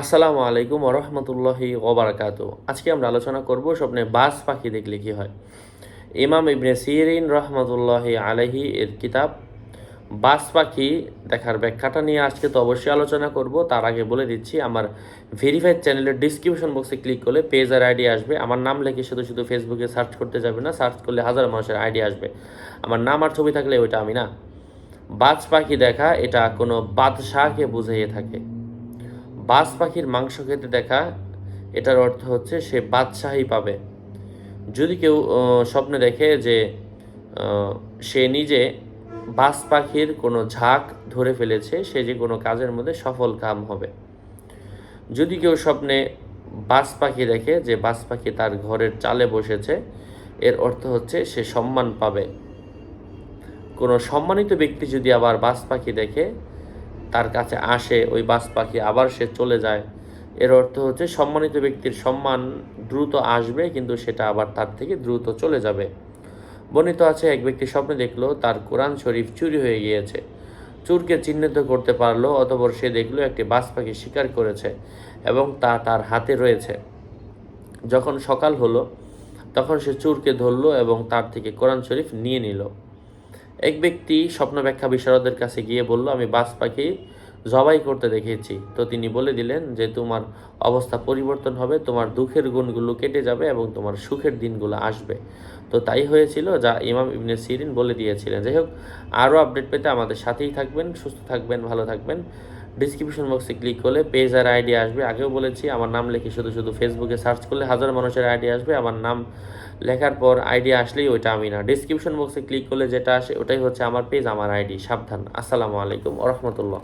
আসসালামু আলাইকুম ওরহমতুল্লাহি ওবরাকাত। আজকে আমরা আলোচনা করব স্বপ্নে বাস পাখি দেখলে কি হয়। ইমাম ইবনে সিরিন রহমতুল্লাহি আলাহি এর কিতাব, বাস পাখি দেখার ব্যাখ্যাটা নিয়ে আজকে তো অবশ্যই আলোচনা করব। তার আগে বলে দিচ্ছি, আমার ভেরিফাইড চ্যানেলের ডিসক্রিপশন বক্সে ক্লিক করলে পেজ আর আইডি আসবে। আমার নাম লিখে শুধু শুধু ফেসবুকে সার্চ করতে যাবে না সার্চ করলে হাজার মানুষের আইডি আসবে। আমার নাম আর ছবি থাকলে ওইটা আমি না। বাজ পাখি দেখা, এটা কোনো বাদশাহকে বুঝাইয়ে থাকে। বাজ পাখির মাংস খেতে দেখা, এটার অর্থ হচ্ছে সে বাদশাহী পাবে। যদি কেউ স্বপ্নে দেখে যে সে নিজে বাজ পাখির কোনো ঝাঁক ধরে ফেলেছে, সে যে কোনো কাজের মধ্যে সফল কাম হবে। যদি কেউ স্বপ্নে বাজ পাখি দেখে যে বাজ পাখি তার ঘরের চালে বসেছে, এর অর্থ হচ্ছে সে সম্মান পাবে। কোনো সম্মানিত ব্যক্তি যদি আবার বাজ পাখি দেখে তার কাছে আসে, ওই বাজ পাখি আবার সে চলে যায়। এর অর্থ হচ্ছে সম্মানিত ব্যক্তির সম্মান দ্রুত আসবে, কিন্তু সেটা আবার তার থেকে দ্রুত চলে যাবে। বর্ণিত আছে, এক ব্যক্তি স্বপ্নে দেখল, তার কোরআন শরীফ চুরি হয়ে গিয়েছে। চুরকে চিহ্নিত করতে পারল, অতপর সে দেখল একটি বাজ পাখি শিকার করেছে এবং তা তার হাতে রয়েছে। যখন সকাল হলো, তখন সে চুরকে ধরলো এবং তার থেকে কোরআন শরীফ নিয়ে নিল। এক ব্যক্তি স্বপ্ন ব্যাখ্যা বিশারদের কাছে গিয়ে বলল, আমি বাস পাখি জবাই করতে দেখেছি। তো তিনি বলে দিলেন যে, তোমার অবস্থা পরিবর্তন হবে, তোমার দুঃখের গুণগুলো কেটে যাবে এবং তোমার সুখের দিনগুলো আসবে। তো তাই হয়েছিল যা ইমাম ইবনে সিরিন বলে দিয়েছিলেন। যাই হোক, আরও আপডেট পেতে আমাদের সাথেই থাকবেন, সুস্থ থাকবেন, ভালো থাকবেন। ডিসক্রিপশন বক্সে ক্লিক করলে পেজ আর আইডি আসবে। আগেও বলেছি, আমার নাম লিখে শুধু শুধু ফেসবুকে সার্চ করলে হাজার মানুষের আইডি আসবে। আমার নাম লেখার পর আইডি আসলেই ওইটা আমি না। ডিসক্রিপশন বক্সে ক্লিক করলে যেটা আসে, ওটাই হচ্ছে আমার পেজ আমার আইডি সাবধান। আসসালামু আলাইকুম ওরহমতুল্লাহ